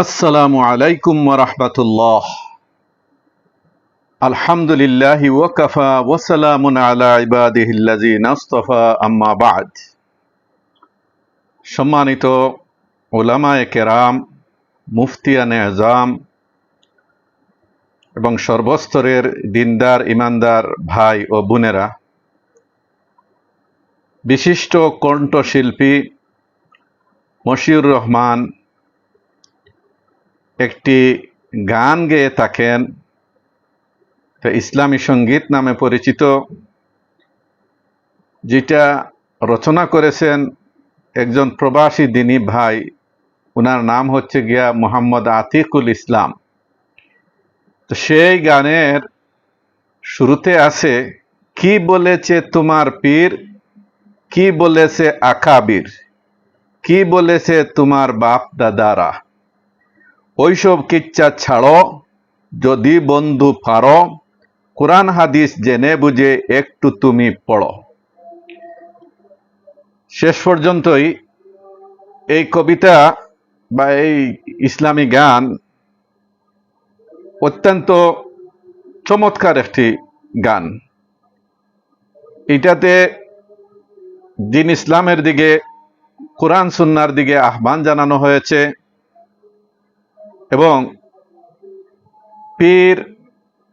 আসসালামু আলাইকুম রহমতুল্লাহ। আলহামদুলিল্লাহ ওয়াকাফা ওয়াসালামুন আলা ইবাদিহিল্লাজি নাস্তফা আম্মা বাদ। সম্মানিত ওলামায়ে কেরাম মুফতিয়ানে আজাম এবং সর্বস্তরের দিনদার, ইমানদার ভাই ও বোনেরা, বিশিষ্ট কণ্ঠশিল্পী মশিউর রহমান একটি গান গেয়ে থাকেন। ইসলামী সংগীত নামে পরিচিত, যেটা রচনা করেছেন একজন প্রবাসী দিনী ভাই। ওনার নাম হচ্ছে গিয়া মোহাম্মদ আতিকুল ইসলাম। তো সেই গানের শুরুতে আছে, কি বলেছে তোমার পীর? কি বলেছে আকাবির? কি বলেছে তোমার বাপ দাদারা ওইসব কিচ্ছা ছাড়ো, যদি বন্ধু পারো, কোরআন হাদিস জেনে বুঝে একটু তুমি পড়ো। শেষ পর্যন্তই এই কবিতা বা এই ইসলামী গান অত্যন্ত চমৎকার একটি গান এটাতে দিন ইসলামের দিকে, কোরআন সুন্নার দিকে আহ্বান জানানো হয়েছে। পীর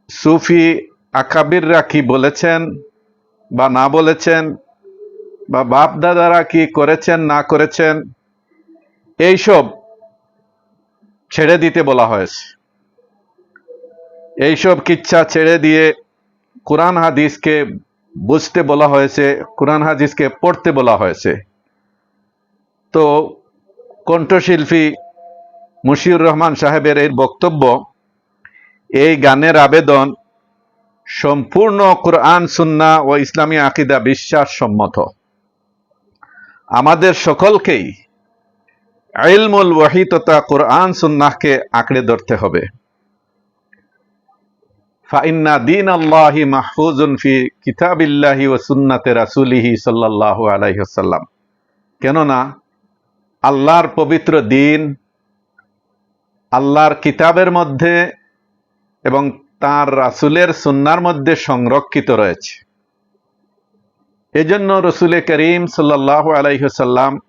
সুফি আকাবিররা কি বলেছেন বা না বলেছেন বা বাপ দাদারা কি করেছেন, না করেছেন, এইসব ছেড়ে দিতে বলা হয়েছে। এইসব কিচ্ছা ছেড়ে দিয়ে কোরআন হাদিসকে বুঝতে বলা হয়েছে, কোরআন হাদিসকে পড়তে বলা হয়েছে। তো কণ্ঠশিল্পী মুশিউর রহমান সাহেবের এই বক্তব্য, এই গানের আবেদন সম্পূর্ণ কোরআন, সুন্না ও ইসলামী আকিদা বিশ্বাস সম্মত আমাদের সকলকেই আইলমুল ওয়াহি তথা কোরআন, সুন্নাহকে আঁকড়ে ধরতে হবে। ফাইন্না দিন আল্লাহি মাহফুজুন ফি কিতাবিল্লাহি ও সুন্নাতে রাসুলিহি সাল্লাল্লাহু আলাইহি সাল্লাম কেননা, আল্লাহর পবিত্র দিন আল্লাহর কিতাবের মধ্যে এবং তার রাসুলের সুন্নার মধ্যে সংরক্ষিত রয়েছে। এজন্য রসুলে করিম সাল্লাহ আলাইসাল্লাম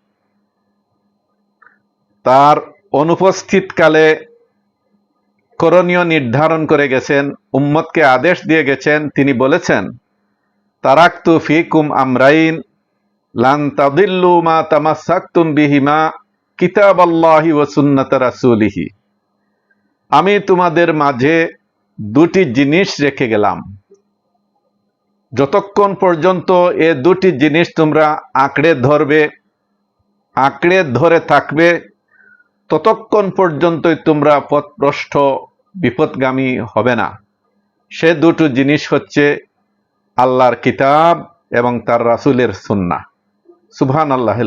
তার অনুপস্থিতকালে করণীয় নির্ধারণ করে গেছেন, উম্মতকে আদেশ দিয়ে গেছেন, তিনি বলেছেন, তারাক্তু ফিকুম আমরাইন, লান তাদিল্লু মা তামাসাক্তুম বিহিমা কিতাব আল্লাহি ও সুন্নত রাসুলিহি। আমি তোমাদের মাঝে দুটি জিনিস রেখে গেলাম। যতক্ষণ পর্যন্ত এ দুটি জিনিস তোমরা আঁকড়ে ধরবে, আঁকড়ে ধরে থাকবে, ততক্ষণ পর্যন্তই তোমরা পথপ্রষ্ট বিপদগামী হবে না। সে দুটো জিনিস হচ্ছে আল্লাহর কিতাব এবং তার রাসুলের সুন্না। সুবহান আল্লাহ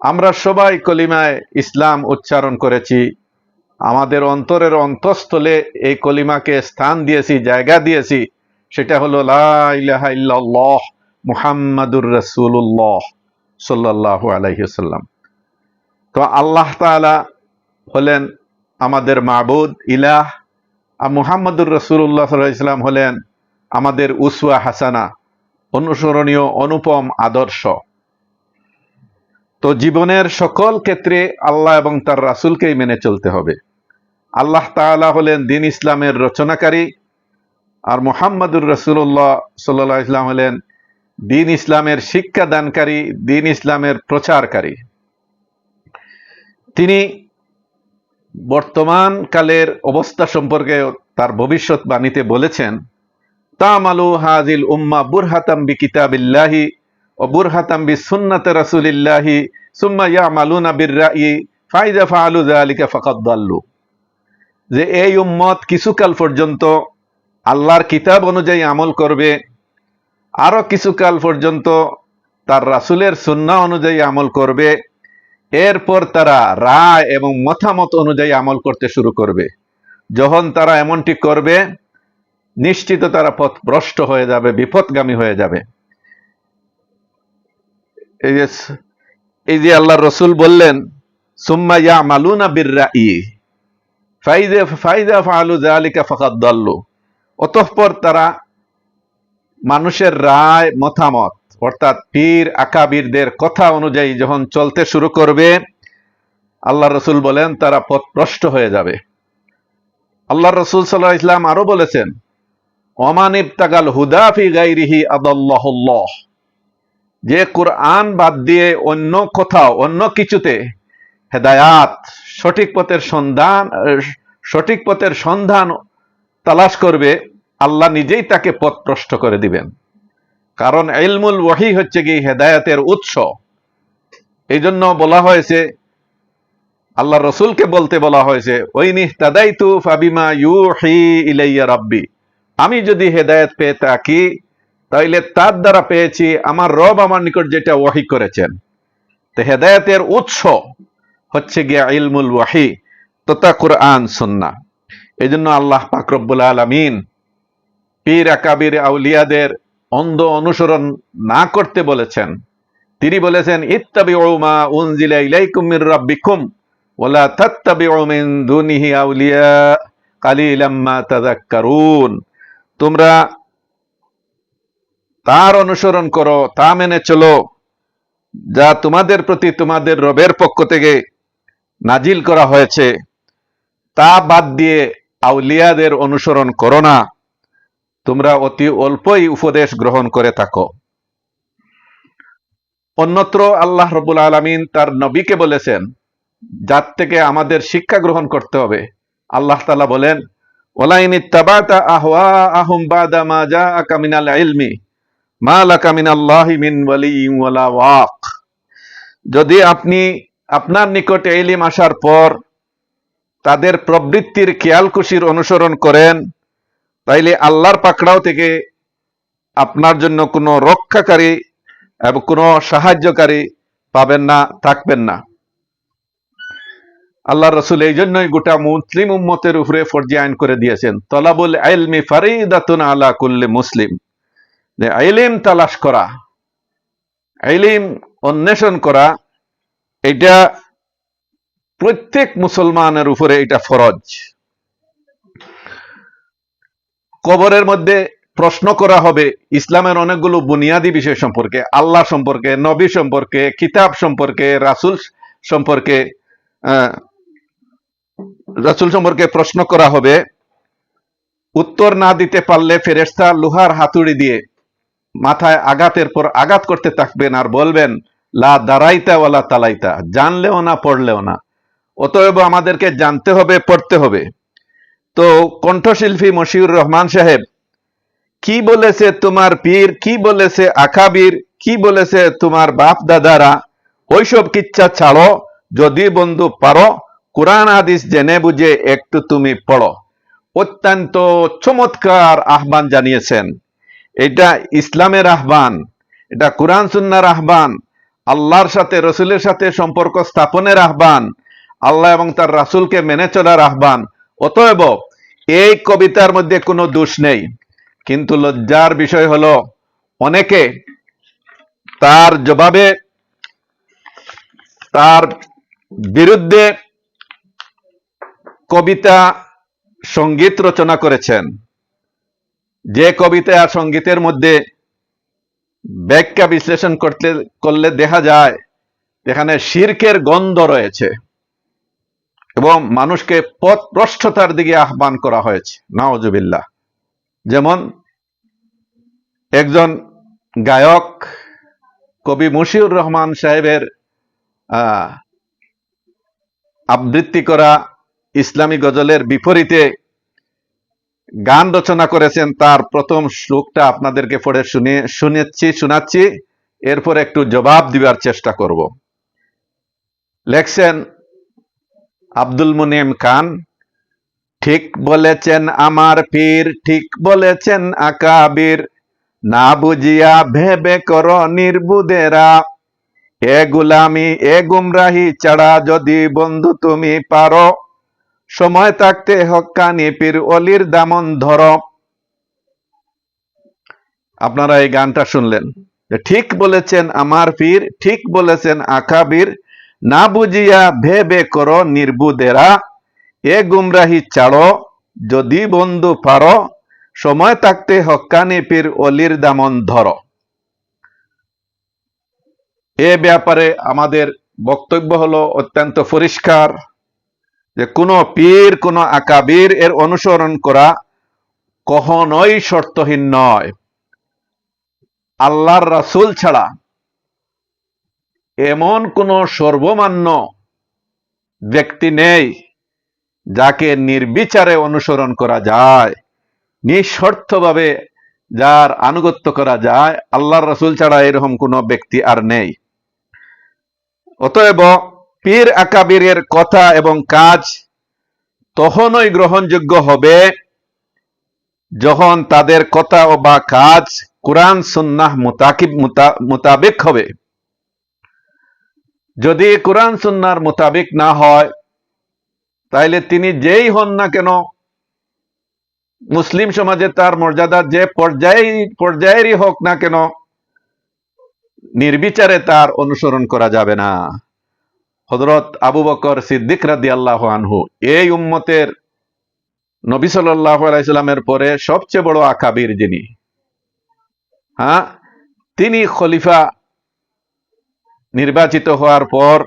আমরা সবাই কলিমায় ইসলাম উচ্চারণ করেছি আমাদের অন্তরের অন্তঃস্থলে এই কলিমাকে স্থান দিয়েছি, জায়গা দিয়েছি। সেটা হলো লাহ মুহাম্মাদুর রসুল্লাহ সাল্লাহ আলহিসাল্লাম তো আল্লাহ তালা হলেন আমাদের মাবুদ, ইলাহ। আর মুহাম্মদুর রসুল্লাহ সাল্লাম হলেন আমাদের উসুয়া হাসানা, অনুসরণীয়, অনুপম, আদর্শ। তো জীবনের সকল ক্ষেত্রে আল্লাহ এবং তার রাসুলকেই মেনে চলতে হবে। আল্লাহ তাআলা হলেন দিন ইসলামের রচনাকারী আর মোহাম্মদুর রসুল্লাহ সাল্লাহ ইসলাম হলেন দিন ইসলামের শিক্ষা দানকারী দিন ইসলামের প্রচারকারী। তিনি বর্তমান কালের অবস্থা সম্পর্কে তার ভবিষ্যৎবাণীতে বলেছেন, তামালু হাজিল উম্মা বুরহাতাম বি কিতাবিল্লাহি ও বুরহাতাম বি সুন্নাতে রাসুলিল্লাহি সুম্মা ইয়ামালুনা বির রাই ফাইজা ফাআলু যালিকা ফাকাদ দাল্লু। যে এই উম্মত কিছুকাল পর্যন্ত আল্লাহর কিতাব অনুযায়ী আমল করবে, আরও কিছুকাল পর্যন্ত তার রাসুলের সুন্না অনুযায়ী আমল করবে, এরপর তারা রায় এবং মতামত অনুযায়ী আমল করতে শুরু করবে। যখন তারা এমনটি করবে, নিশ্চিত তারা পথ ভ্রষ্ট হয়ে যাবে বিপদগামী হয়ে যাবে। এই যে এই যে আল্লাহ রসুল বললেন, সুম্মা ইয়া ইয়ামালুনা বিররাই ফাকাদ দাল্লু। অতঃপর তারা মানুষের রায়, মতামত, অর্থাৎ পীর, আকাবিরদের কথা অনুযায়ী যখন চলতে শুরু করবে, আল্লাহ রসুল বলেন, তারা পথভ্রষ্ট হয়ে যাবে। আল্লাহ রসুল সাল্লাহ ইসলাম আরও বলেছেন, ওমান ইবতাগাল হুদাফি গাইরিহি আদাল্লাহুল্লাহ যে কোরআন বাদ দিয়ে অন্য কোথাও, অন্য কিছুতে হেদায়াত, সঠিক পথের সন্ধান সঠিক পথের সন্ধান তালাশ করবে, আল্লাহ নিজেই তাকে পথভ্রষ্ট করে দিবেন। কারণ ইলমুল ওয়াহি হচ্ছে কি হেদায়াতের উৎস। এই জন্য বলা হয়েছে, আল্লাহ রসুলকে বলতে বলা হয়েছে ওই নিহতাদাইতু ফাবিমা ইউহি ইলাইয়া রাব্বি। আমি যদি হেদায়েত পেয়ে থাকি, তাইলে তার দ্বারা পেয়েছি আমার রব আমার নিকট যেটা ওয়াহি করেছেন। তো হেদায়েতের উৎস হচ্ছে গিয়া ইলমুল ওয়াহি, তথা কোরআন সুন্না এই জন্য আল্লাহ পাক রব্বুল আলামিন পীর আকাবির আউলিয়াদের অন্ধ অনুসরণ না করতে বলেছেন। তিনি বলেছেন, ইত্তাবিউ মা উনজিলা ইলাইকুম মির রাব্বিকুম দুনিহি আউলিয়া কালিলাম মা তোমরা তার অনুসরণ করো, তা মেনে চলো, যা তোমাদের প্রতি তোমাদের রবের পক্ষ থেকে নাজিল করা হয়েছে, তা বাদ দিয়ে আউলিয়াদের অনুসরণ করো না। তোমরা অতি অল্পই উপদেশ গ্রহণ করে থাকো। অন্যত্র আল্লাহ রবুল আলমিন তার নবীকে বলেছেন, যার থেকে আমাদের শিক্ষা গ্রহণ করতে হবে। আল্লাহ তালা বলেন, ওলাইনি তাবাতা আহওয়া আহুম বাদা মা যা আকামিনাল মা মিন ওয়ালিয়্যিন ওয়ালা ওয়াক। যদি আপনি আপনার নিকটে এলিম আসার পর তাদের প্রবৃত্তির খেয়াল খুশির অনুসরণ করেন, তাইলে আল্লাহর পাকড়াও থেকে আপনার জন্য কোনো রক্ষাকারী এবং কোনো সাহায্যকারী পাবেন না, থাকবেন না। আল্লাহ রসুল এই জন্যই গোটা মুসলিম উম্মতের উপরে ফর্জি আইন করে দিয়েছেন, তলাবুল আইলমি ফারিদাতুন আলা কুল্লি মুসলিম। যে আইলিম তালাশ করা আইলিম অন্বেষণ করা এটা প্রত্যেক মুসলমানের উপরে এটা ফরজ। কবরের মধ্যে প্রশ্ন করা হবে, ইসলামের অনেকগুলো বুনিয়াদি বিষয় সম্পর্কে, আল্লাহ সম্পর্কে, নবী সম্পর্কে, কিতাব সম্পর্কে, রাসুল সম্পর্কে রাসুল সম্পর্কে প্রশ্ন করা হবে। উত্তর না দিতে পারলে ফেরেস্তা লোহার হাতুড়ি দিয়ে মাথায় আঘাতের পর আঘাত করতে থাকবেন আর বলবেন লা দাঁড়াইতা ওয়ালা তালাইতা, জানলেও না, পড়লেও না। অতএব আমাদেরকে জানতে হবে, পড়তে হবে। তো কণ্ঠশিল্পী মশিউর রহমান সাহেব, কি বলেছে তোমার পীর? কি বলেছে আকাবির কি বলেছে তোমার বাপ দাদারা? ওইসব কিচ্ছা ছাড়ো, যদি বন্ধু পারো, কোরআন হাদিস জেনে বুঝে একটু তুমি পড়ো। অত্যন্ত চমৎকার আহ্বান জানিয়েছেন। এটা ইসলামের আহ্বান, এটা কোরআন সুন্নার আহ্বান। আল্লাহর সাথে, রসুলের সাথে সম্পর্ক স্থাপনের আহ্বান, আল্লাহ এবং তার রাসূলকে মেনে চলার আহ্বান। অতএব এই কবিতার মধ্যে কোনো দোষ নেই। কিন্তু লজ্জার বিষয় হলো, অনেকে তার জবাবে, তার বিরুদ্ধে কবিতা সংগীত রচনা করেছেন। যে কবিতা আর সঙ্গীতের মধ্যে ব্যাখ্যা বিশ্লেষণ করতে, করলে দেখা যায়, এখানে শির্কের গন্ধ রয়েছে এবং মানুষকে পথ ভ্রষ্টতার দিকে আহ্বান করা হয়েছে নওয়াজুবিল্লাহ যেমন একজন গায়ক কবি মুশিউর রহমান সাহেবের আবৃত্তি করা ইসলামী গজলের বিপরীতে গান রচনা করেছেন তার প্রথম শ্লোকটা আপনাদেরকে পড়ে শুনে শুনেছি, শোনাচ্ছি। এরপর একটু জবাব দিবার চেষ্টা করব। লেখছেন আব্দুল মুনিম খান, ঠিক বলেছেন আমার পীর, ঠিক বলেছেন আকাবির। না বুঝিয়া ভেবে কর নির্বুদেরা। এ গুলামি, এ গুমরাহি ছাড়া যদি বন্ধু তুমি পারো সময় থাকতে হক্কানি পীর অলির দামন ধর। আপনারা এই গানটা শুনলেন। ঠিক বলেছেন আমার পীর, ঠিক বলেছেন আকাবির, না বুঝিয়া ভেবে করো নির্বুদেরা, এ গুমরাহি ছাড়ো যদি বন্ধু পারো, সময় থাকতে হক্কানি পীর অলির দামন ধরো। এ ব্যাপারে আমাদের বক্তব্য হলো অত্যন্ত পরিষ্কার। যে কোনো পীর, কোনো আকাবির এর অনুসরণ করা কখনোই শর্তহীন নয়। আল্লাহর রাসূল ছাড়া এমন কোন সর্বমান্য ব্যক্তি নেই যাকে নির্বিচারে অনুসরণ করা যায়, নিঃশর্তভাবে যার আনুগত্য করা যায়। আল্লাহর রসুল ছাড়া এরকম কোনো ব্যক্তি আর নেই। অতএব পীর আকাবিরের কথা এবং কাজ তখনই গ্রহণযোগ্য হবে যখন তাদের কথা ও বা কাজ কোরআন, সুন্নাহ মোতাকিব মোতাবেক হবে। যদি কোরআন সুন্নার মোতাবেক না হয়, তাইলে তিনি যেই হন না কেন, মুসলিম সমাজে তার মর্যাদা যে পর্যায়ে, পর্যায়েরই হোক না কেন, নির্বিচারে তার অনুসরণ করা যাবে না। হজরত আবু বকর সিদ্দিক রাদি আল্লাহ আনহু এই উম্মতের নবী সাল্লাহ আলাইসাল্লামের পরে সবচেয়ে বড় আকাবির যিনি হ্যাঁ তিনি খলিফা নির্বাচিত হওয়ার পর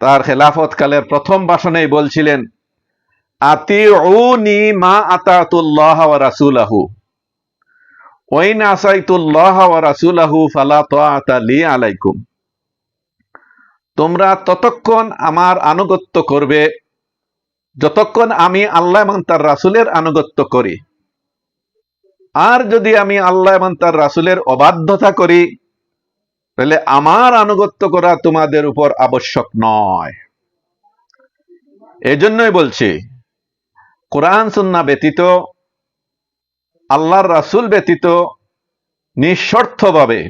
তার খেলাফত কালের প্রথম ভাষণেই বলছিলেন, আতিউনি মা আতাতুল্লাহ রাসূলাহু ওয়াইন আসাইতুল্লাহ রাসূলাহু ফালা লি আলাইকুম। তোমরা ততক্ষণ আমার আনুগত্য করবে। যতক্ষণ আমি আল্লাহ এবং তার রাসুলের আনুগত্য করি। আর যদি আমি আল্লাহ এবং তার রাসুলের অবাধ্যতা করি, তাহলে আমার আনুগত্য করা তোমাদের উপর আবশ্যক নয়। এজন্যই বলছি, কোরআন সুন্না ব্যতীত, আল্লাহর রাসুল ব্যতীত নিঃস্বার্থভাবে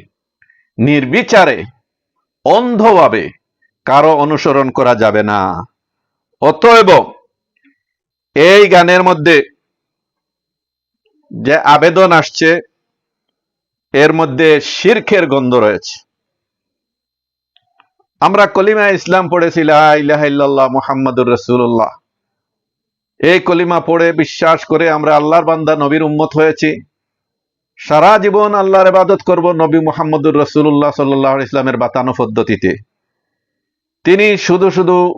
নির্বিচারে, অন্ধভাবে কারও অনুসরণ করা যাবে না। অতএব এই গানের মধ্যে যে আবেদন আসছে, এর মধ্যে শিরখের গন্ধ রয়েছে। আমরা কলিমা ইসলাম পড়েছি ইল্লাল্লাহ মুহাম্মাদুর রাসূলুল্লাহ। এই কলিমা পড়ে বিশ্বাস করে আমরা আল্লাহর বান্দা, নবীর উম্মত হয়েছি। সারা জীবন আল্লাহর ইবাদত করব নবী মুহাম্মদুর রাসূলুল্লাহ সাল্লাল্লাহু আলাইহি ইসলামের বাতানো পদ্ধতিতে। তিনি শুধু শুধু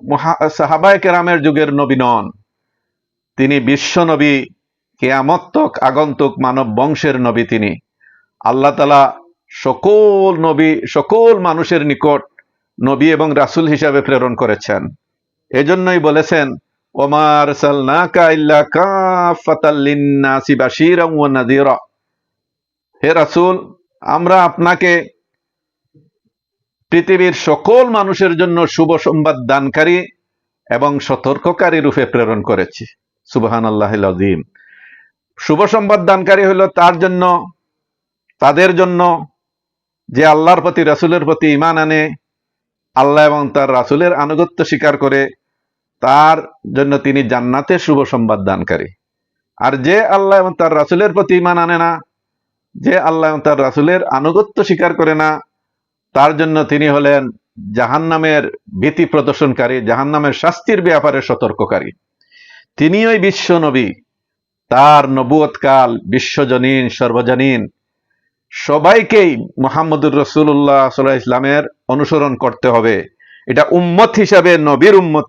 সাহাবায়ে কেরামের যুগের নবী নন। তিনি বিশ্ব নবী, কেয়ামত তক, আগন্তুক মানব বংশের নবী তিনি। আল্লাহ তালা সকল নবী, সকল মানুষের নিকট নবী এবং রাসূল হিসাবে প্রেরণ করেছেন। এজন্যই বলেছেন ওমার হে রাসূল, আমরা আপনাকে পৃথিবীর সকল মানুষের জন্য শুভ সংবাদ দানকারী এবং সতর্ককারী রূপে প্রেরণ করেছি। সুবহান আল্লাহ আজিম শুভ সংবাদ দানকারী হলো তার জন্য, তাদের জন্য যে আল্লাহর প্রতি, রাসুলের প্রতি ইমান আনে, আল্লাহ এবং তার রাসুলের আনুগত্য স্বীকার করে, তার জন্য তিনি জান্নাতের শুভ সংবাদ দানকারী। আর যে আল্লাহ এবং তার রাসুলের প্রতি ইমান আনে না, যে আল্লাহ এবং তার রাসুলের আনুগত্য স্বীকার করে না তার জন্য তিনি হলেন জাহান্নামের ভীতি প্রদর্শনকারী, জাহান্নামের শাস্তির ব্যাপারে সতর্ককারী। তিনি ওই বিশ্ব নবী। তার নবুয়তকাল বিশ্বজনীন সর্বজনীন। সবাইকেই মোহাম্মদুর রসুল্লাহ সাল্লাহ ইসলামের অনুসরণ করতে হবে। এটা উম্মত হিসাবে নবীর উম্মত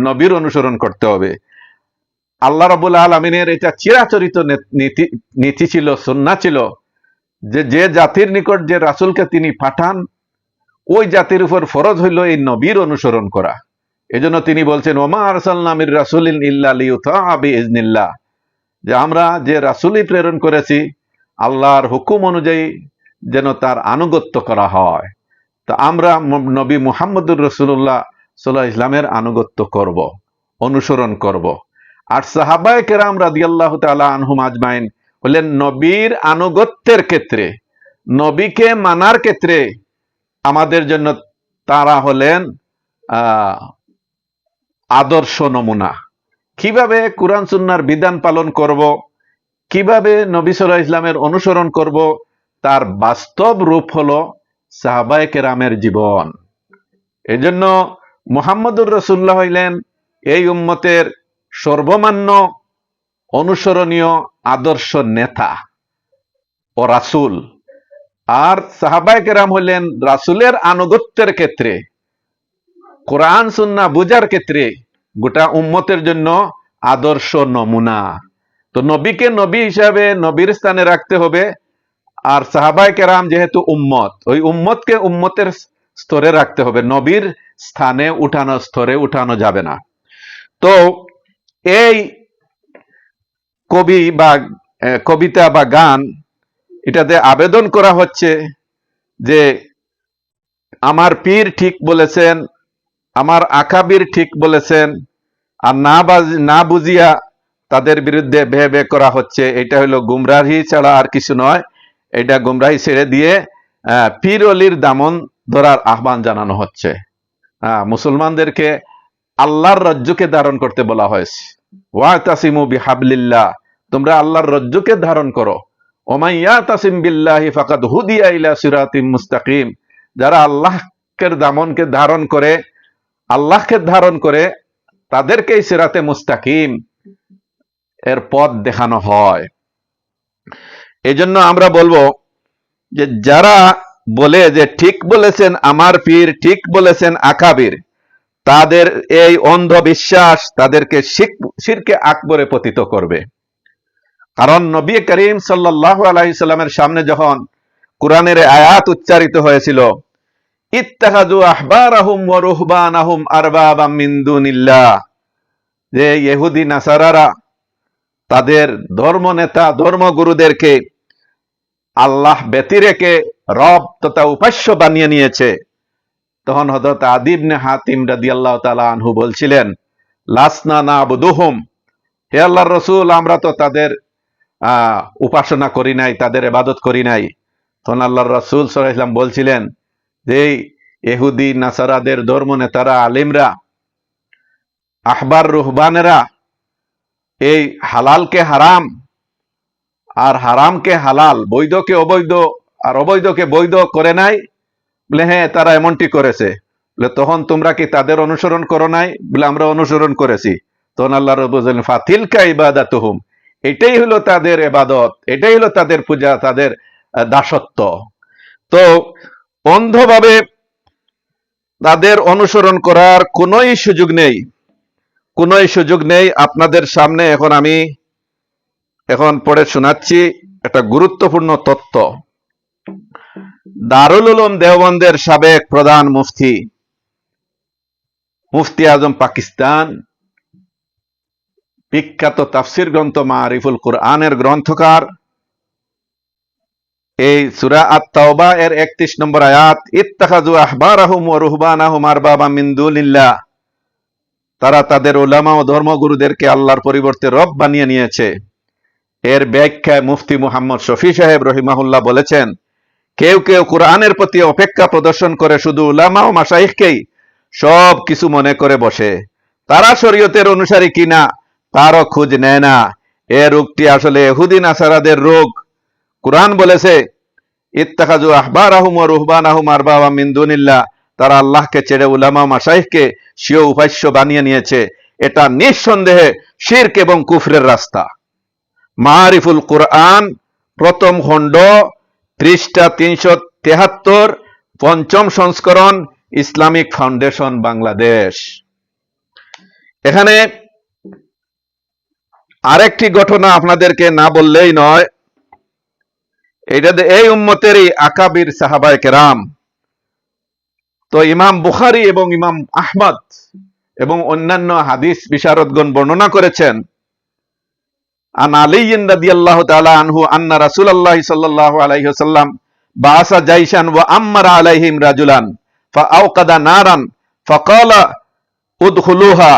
নবীর অনুসরণ করতে হবে। আল্লাহ রবুল আলমিনের এটা চিরাচরিত নীতি নীতি ছিল সন্না ছিল যে যে জাতির নিকট যে রাসুলকে তিনি পাঠান ওই জাতির উপর ফরজ হইল এই নবীর অনুসরণ করা। এজন্য তিনি বলছেন, ওমা আরসাল্লামির রাসুলিন ইল্লা লিউতা ইজনিল্লাহ যে আমরা যে রাসুলই প্রেরণ করেছি, আল্লাহর হুকুম অনুযায়ী যেন তার আনুগত্য করা হয়। তা আমরা নবী মুহাম্মদুর রসুল্লাহ সাল্লাহ ইসলামের আনুগত্য করব, অনুসরণ করব। আর সাহাবায় কেরাম রাদি আল্লাহ তালা আনহুম আজমাইন হলেন নবীর আনুগত্যের ক্ষেত্রে, নবীকে মানার ক্ষেত্রে আমাদের জন্য তারা হলেন আদর্শ নমুনা। কীভাবে কোরআন সুন্নার বিধান পালন করব, কীভাবে নবী সাল্লাহ ইসলামের অনুসরণ করব, তার বাস্তব রূপ হলো সাহাবায়ে কেরামের জীবন। এজন্য মুহাম্মদুর রসুল্লাহ হইলেন এই উম্মতের সর্বমান্য অনুসরণীয় আদর্শ নেতা ও রাসূল। আর সাহাবায়ে কেরাম হইলেন রাসূলের আনুগত্যের ক্ষেত্রে, কোরআন সুন্না বুঝার ক্ষেত্রে গোটা উম্মতের জন্য আদর্শ নমুনা। তো নবীকে নবী হিসাবে নবীর স্থানে রাখতে হবে, আর সাহাবাই কেরাম যেহেতু উম্মত, ওই উম্মতকে উম্মতের স্তরে রাখতে হবে। নবীর স্থানে উঠানো, স্তরে উঠানো যাবে না। তো এই কবি বা কবিতা বা গান এটাতে আবেদন করা হচ্ছে যে আমার পীর ঠিক বলেছেন, আমার আকাবির ঠিক বলেছেন, আর না না বুঝিয়া তাদের বিরুদ্ধে বে বে করা হচ্ছে। এটা হলো গুমরাহি ছাড়া আর কিছু নয়। এটা গুমরাহি ছেড়ে দিয়ে পীর অলির দামন ধরার আহ্বান জানানো হচ্ছে। মুসলমানদেরকে আল্লাহর রজ্জুকে ধারণ করতে বলা হয়েছে। ওয়া তাসিমু বিহাবলিল্লাহ, তোমরা আল্লাহর রজ্জুকে ধারণ করো। ওমাইয়া তাসিম বিল্লাহি ফাকাদ হুদিয়া ইলা সিরাতিম মুস্তাকিম। যারা দামনকে ধারণ করে, আল্লাহকে ধারণ করে, তাদেরকেই সিরাতে মুস্তাকিম এর পথ দেখানো হয়। এজন্য আমরা বলব যে যারা বলে যে ঠিক বলেছেন আমার পীর, ঠিক বলেছেন আকাবির, তাদের এই অন্ধবিশ্বাস তাদেরকে শিরকে আকবরে পতিত করবে। কারণ নবী করিম সাল্লাহ আলাইসাল্লামের সামনে যখন কোরআনের আয়াত উচ্চারিত হয়েছিল ইত্তাহাজু আহবারাহুম ওয়া রুহবানাহুম আরবাবাম মিন দুনিল্লাহ। যে ইহুদি, নাসারারা তাদের ধর্মনেতা, ধর্মগুরুদেরকে আল্লাহ ব্যতিরেকে রব তথা উপাস্য বানিয়ে নিয়েছে। তখন হযরত আদিবনে হাতিম রাদিয়াল্লাহু তাআলা আনহু বলছিলেন, লাসনা না আবুদুহুম হে আল্লাহ রসুল, আমরা তো তাদের উপাসনা করি নাই, তাদের এবাদত করি নাই। তখন আল্লাহর রসুল সাল্লাল্লাহু আলাইহি বলছিলেন যে এহুদি নাসারাদের ধর্ম নেতারা, আলিমরা, আহবার রুহবানেরা, এই হালালকে হারাম আর হারামকে হালাল, বৈধকে অবৈধ আর অবৈধকে বৈধ করে নাই বলে হ্যাঁ তারা এমনটি করেছে। বলে, তখন তোমরা কি তাদের অনুসরণ করো নাই? বলে, আমরা অনুসরণ করেছি। তখন আল্লাহ রব বললেন, ফাতিলকা ইবাদাতুহুম। এটাই হলো তাদের এবাদত, এটাই হলো তাদের পূজা, তাদের দাসত্ব। তো অন্ধভাবে তাদের অনুসরণ করার কোনোই সুযোগ নেই, কোনোই সুযোগ নেই। আপনাদের সামনে এখন আমি এখন পড়ে শোনাচ্ছি একটা গুরুত্বপূর্ণ তত্ত্ব। দারুল উলুম দেওবন্দের সাবেক প্রধান মুফতি মুফতি আজম পাকিস্তান বিখ্যাত তাফসির গ্রন্থ মারিফুল কুরআনের গ্রন্থকার। এই সূরা আত-তাওবা এর 31 নম্বর আয়াত, ইত্তাখাযু আহবারাহুম ওয়া রুহবানাহুম আরবাবা মিন দুনিল্লাহ। তারা তাদের ওলামা ও ধর্মগুরুদেরকে আল্লাহর পরিবর্তে রব বানিয়ে নিয়েছে। এর ব্যাখ্যায় মুফতি মুহাম্মদ শফি সাহেব রহিমাহুল্লাহ বলেছেন, কেউ কেউ কোরআনের প্রতি অপেক্ষা প্রদর্শন করে শুধু উলামা ও মাসাইখকেই সব কিছু মনে করে বসে। তারা শরীয়তের অনুসারী কিনা তারও খোঁজ নেয় না। এ রোগটি আসলে এহুদিন আসারাদের রোগ। কোরআন বলেছে ইত্তাখাজু আহবার আহম রুহবান আহম আরবাবা মিন্দুনিল্লাহ তারা আল্লাহকে ছেড়ে উলামা মাসাইহকে স্বীয় উপাস্য বানিয়ে নিয়েছে। এটা নিঃসন্দেহে শিরক এবং কুফরের রাস্তা। মারিফুল কোরআন, প্রথম খণ্ড, পৃষ্ঠা তিনশো তেহাত্তর, পঞ্চম সংস্করণ, ইসলামিক ফাউন্ডেশন বাংলাদেশ। এখানে আরেকটি ঘটনা আপনাদেরকে না বললেই নয়। এটাতে এই উম্মতেরই আকাবির সাহাবায় কেরাম। তো ইমাম বুখারি এবং ইমাম আহমদ এবং অন্যান্য হাদিস বিশারদগণ বর্ণনা করেছেন, আন রাদিয়াল্লাহু তাআলা আনহু আন্না রাসূলুল্লাহ সাল্লাল্লাহু আলাইহি ওয়াসাল্লাম বাসা জাইশান ওয়া আম্মারা আলাইহিম রাজুলান ফাআওকাদা নারান উদখুলুহা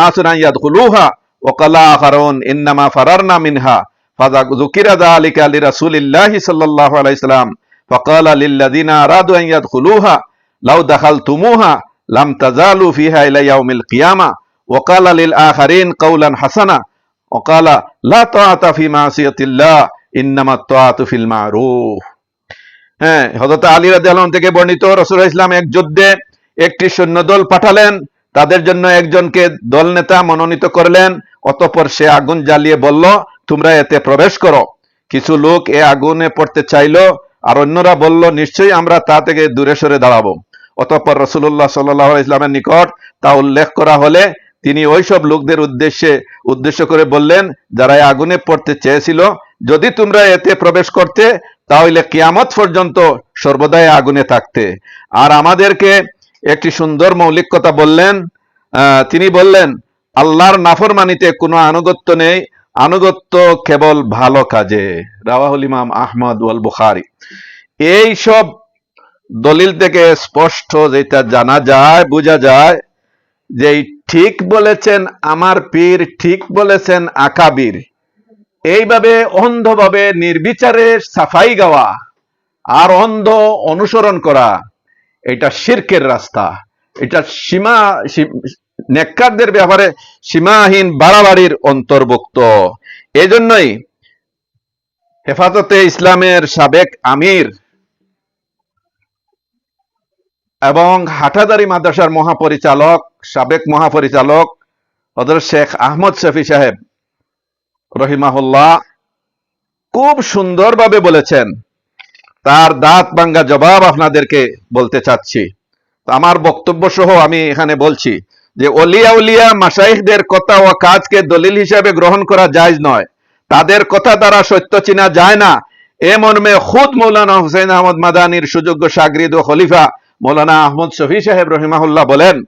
নাসুন আন ইয়াদখুলুহা ওয়া ক্বালা আখারুন ইন্নামা ফারারনা মিনহা ফাযাকিরা যালিকা লিরাসূলিল্লাহি সাল্লাল্লাহু আলাইহি ওয়াসাল্লাম ফাকালা লিল্লাযিনা আরাদু আন ইয়াদখুলুহা লাউ দাখালতুমুহা লাম তাজালু ফিহা ইলা ইয়াউমিল কিয়ামা ওয়া ক্বালা লিল আখারিন কাওলান হাসানা وقال لا طاعة في معصية الله إنما الطاعة في المعروف হ্যাঁ হযরত আলী রাদিয়াল্লাহু আনহু থেকে বর্ণিত রাসূল ইসলাম এক যুদ্ধে একটি সৈন্যদল পাঠালেন তাদের জন্য একজনকে দল নেতা মনোনীত করলেন, অতঃপর সে আগুন জ্বালিয়ে বলল, তোমরা এতে প্রবেশ করো। কিছু লোক এ আগুনে পড়তে চাইলো, আর অন্যরা বলল, নিশ্চয়ই আমরা তা থেকে দূরে সরে দাঁড়াবো। অতঃপর রসুল্লাহ সাল্লাহ ইসলামের নিকট তা উল্লেখ করা হলে তিনি ওইসব লোকদের উদ্দেশ্যে, উদ্দেশ্য করে বললেন, যারা আগুনে পড়তে চেয়েছিল, যদি তোমরা এতে প্রবেশ করতে, তাহলে কিয়ামত পর্যন্ত সর্বদাই আগুনে থাকতে। আর আমাদেরকে একটি সুন্দর মৌলিক কথা বললেন তিনি বললেন, আল্লাহর নাফরমানিতে কোনো আনুগত্য নেই, আনুগত্য কেবল ভালো কাজে। রাওয়াহুল ইমাম আহমদ ওয়াল বুখারি। এই সব দলিল থেকে স্পষ্ট যেটা জানা যায়, বোঝা যায় যে ঠিক বলেছেন আমার পীর, ঠিক বলেছেন আকাবির। এইভাবে অন্ধভাবে নির্বিচারে সাফাই গাওয়া আর অন্ধ অনুসরণ করা এটা শিরকের রাস্তা। এটা সীমা নেককারদের ব্যাপারে সীমাহীন বাড়াবাড়ির অন্তর্ভুক্ত। এজন্যই হেফাজতে ইসলামের সাবেক আমির এবং হাটাদারি মাদ্রাসার মহাপরিচালক, সাবেক মহাপরিচালক হজরত শেখ আহমদ শফি সাহেব রহিমাহুল্লাহ খুব সুন্দরভাবে বলেছেন তার দাঁত ভাঙ্গা জবাব আপনাদেরকে বলতে চাচ্ছি তো আমার বক্তব্য সহ আমি এখানে বলছি যে অলিয়া উলিয়া মাসাইহদের কথা ও কাজকে দলিল হিসাবে গ্রহণ করা জায়জ নয় তাদের কথা দ্বারা সত্য চিনা যায় না এ মর্মে খুদ মৌলানা হুসেন আহমদ মাদানির সুযোগ্য সাগরিদ ও খলিফা मौलाना अहमद शफी साहब रहिमाहुल्लाह बोलेन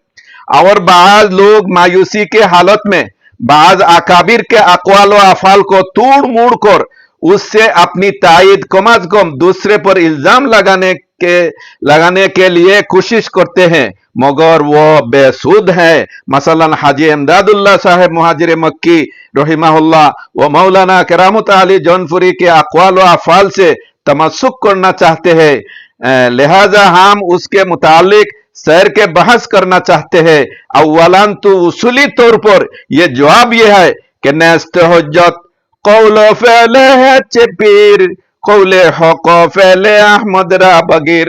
और बाज लोग मायूसी के हालत में बाज अकाबिर के अकवाल व अफाल को तोड़ मोड़ कर उससे अपनी तायद कम अज कम दूसरे पर इल्ज़ाम लगाने के लगाने के लिए कोशिश करते हैं। मगर वो बेसुद है। मसलन हाजी इमदादुल्लाह साहब मुहाजिर मक्की रहिमाहुल्लाह व मौलाना करामत अली जौनपुरी के अकवाल व अफाल से तमस्सुक करना चाहते हैं। लिहाजा हम उसके मुतालिक सैर के बहस करना चाहते हैं। अव्वलन तो उसूली तौर पर यह जवाब यह है कि नेस्त हजत কৌল ফেলে হচ্ছে পীর, কৌলে হক ফেলে আহমদ রাবাগির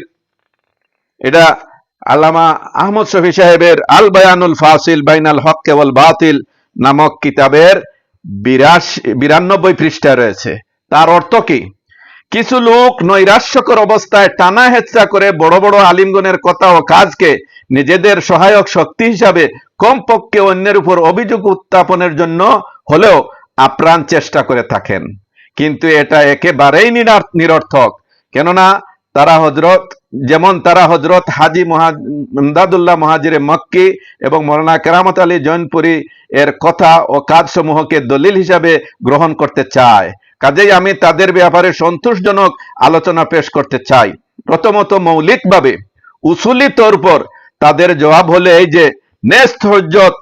এটা আলামা আহমদ শফি সাহেবের আল বায়ানুল ফাসিল বাইনাল হক কেবল বাতিল নামক কিতাবের বিরাশি বিরানব্বই পৃষ্ঠা রয়েছে। তার অর্থ কি? কিছু লোক নৈরাশ্যকর অবস্থায় টানা হেচ্ছা করে বড় বড় আলিমগণের কথা ও কাজকে নিজেদের সহায়ক শক্তি হিসাবে কমপক্ষে অন্যের উপর অভিযোগ উত্থাপনের জন্য হলেও আপ্রাণ চেষ্টা করে থাকেন। কিন্তু এটা একেবারেই নিরর্থক। কেননা তারা হজরত যেমন তারা হজরত হাজি মহাদাদুল্লাহ মহাজিরে মক্কি এবং মৌলানা কেরামত আলী জৈনপুরি এর কথা ও কাজসমূহকে দলিল হিসাবে গ্রহণ করতে চায়। কাজেই আমি তাদের ব্যাপারে সন্তোষজনক আলোচনা পেশ করতে চাই। প্রথমত মৌলিকভাবে, উসুলি তৌর পর তাদের জবাব হলে এই যে, নেস্ত হজ্জত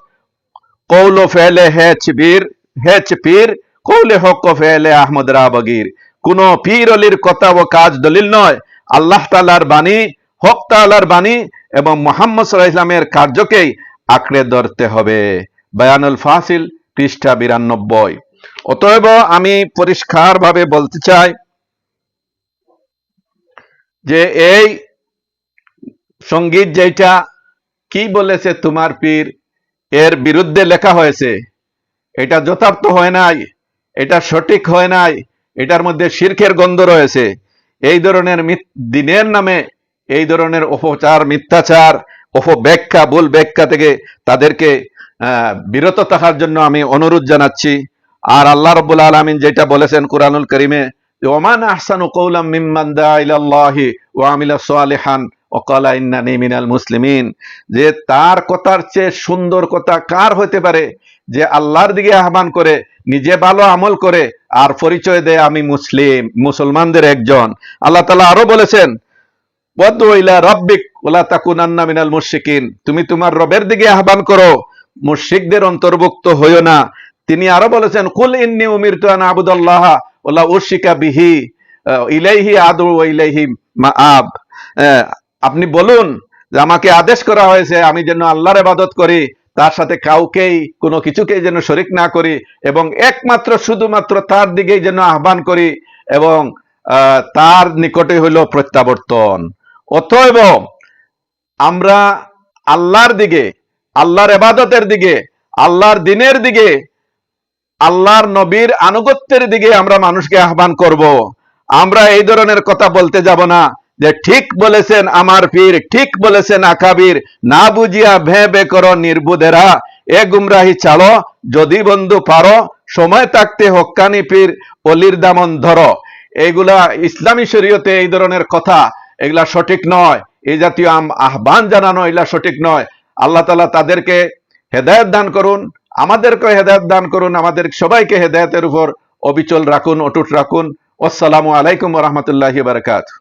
কৌল ফেলে হেচ বীর হেচ পীর কৌলে হক ফেলে আহমদ কোন পীর অলির কথা ও কাজ দলিল নয়। আল্লাহ তালার বাণী, হক তালার বাণী এবং মোহাম্মদ ইসলামের কার্যকেই আঁকড়ে ধরতে হবে। বয়ানুল ফাসিল, পৃষ্ঠা বিরানব্বই। অতএব আমি পরিষ্কারভাবে বলতে চাই যে এই সংগীত যেটা কি বলেছে তোমার পীর? এর বিরুদ্ধে লেখা হয়েছে। এটা যথার্থ হয় নাই, এটা সঠিক হয় নাই, এটার মধ্যে শির্কের গন্ধ রয়েছে। এই ধরনের দিনের নামে এই ধরনের অপচার, মিথ্যাচার, অপব্যাখ্যা, ভুল ব্যাখ্যা থেকে তাদেরকে বিরত থাকার জন্য আমি অনুরোধ জানাচ্ছি। আর আল্লাহ রব্বুল আলমিন যেটা বলেছেন কুরআনুল করিমে, ওমান আহসানু কৌলাম মিম্মান দা ইলাল্লাহি ওয়া আমিলা সালিহান ওকালা ইন্নানি মিনাল মুসলিমিন যে তার কথার চেয়ে সুন্দর কথা কার হতে পারে? যে আল্লাহর দিকে আহ্বান করে নিজে ভালো আমল করে আর পরিচয় দেয় আমি মুসলিম মুসলমানদের একজন। আল্লাহ তালা আরও বলেছেন রাব্বিক ওয়ালা তাকুনান্না মিনাল মুশরিকিন। তুমি তোমার রবের দিকে আহ্বান করো মুশরিকদের অন্তর্ভুক্ত হইও না। তিনি আরও বলেছেন কুল ইন্নী উমিরতু আন আবুদাল্লাহ ওলা উশরিকা বিহি ইলাইহি আদু ইলাইহি মাআব। আহ, আপনি বলুন যে আমাকে আদেশ করা হয়েছে, আমি যেন আল্লাহর ইবাদত করি, তার সাথে কাউকেই, কোনো কিছুকেই যেন শরিক না করি এবং একমাত্র, শুধুমাত্র তার দিকেই যেন আহ্বান করি এবং তার নিকটে হইল প্রত্যাবর্তন অতএব আমরা আল্লাহর দিকে, আল্লাহর এবাদতের দিকে, আল্লাহর দিনের দিকে, আল্লাহর নবীর আনুগত্যের দিকে আমরা মানুষকে আহ্বান করব। আমরা এই ধরনের কথা বলতে যাব না যে ঠিক বলেছেন আমার পীর, ঠিক বলেছেন আকাবির, না বুঝিয়া ভে বে করো নির্বুধেরা এ গুমরাহি চালো, যদি বন্ধু পারো, সময় থাকতে হক্কানি পীর, অলির দামন ধরো। এইগুলা ইসলামী শরীয়তে এই ধরনের কথা, এগুলা সঠিক নয়। এই জাতীয় আম- আহ্বান জানানো এগুলা সঠিক নয়। আল্লাহ তালা তাদেরকে হেদায়ত দান করুন, আমাদেরকে হেদায়ত দান করুন, আমাদের সবাইকে হেদায়তের উপর অবিচল রাখুন, অটুট রাখুন। আসসালামু আলাইকুম রহমতুল্লাহ বারকাত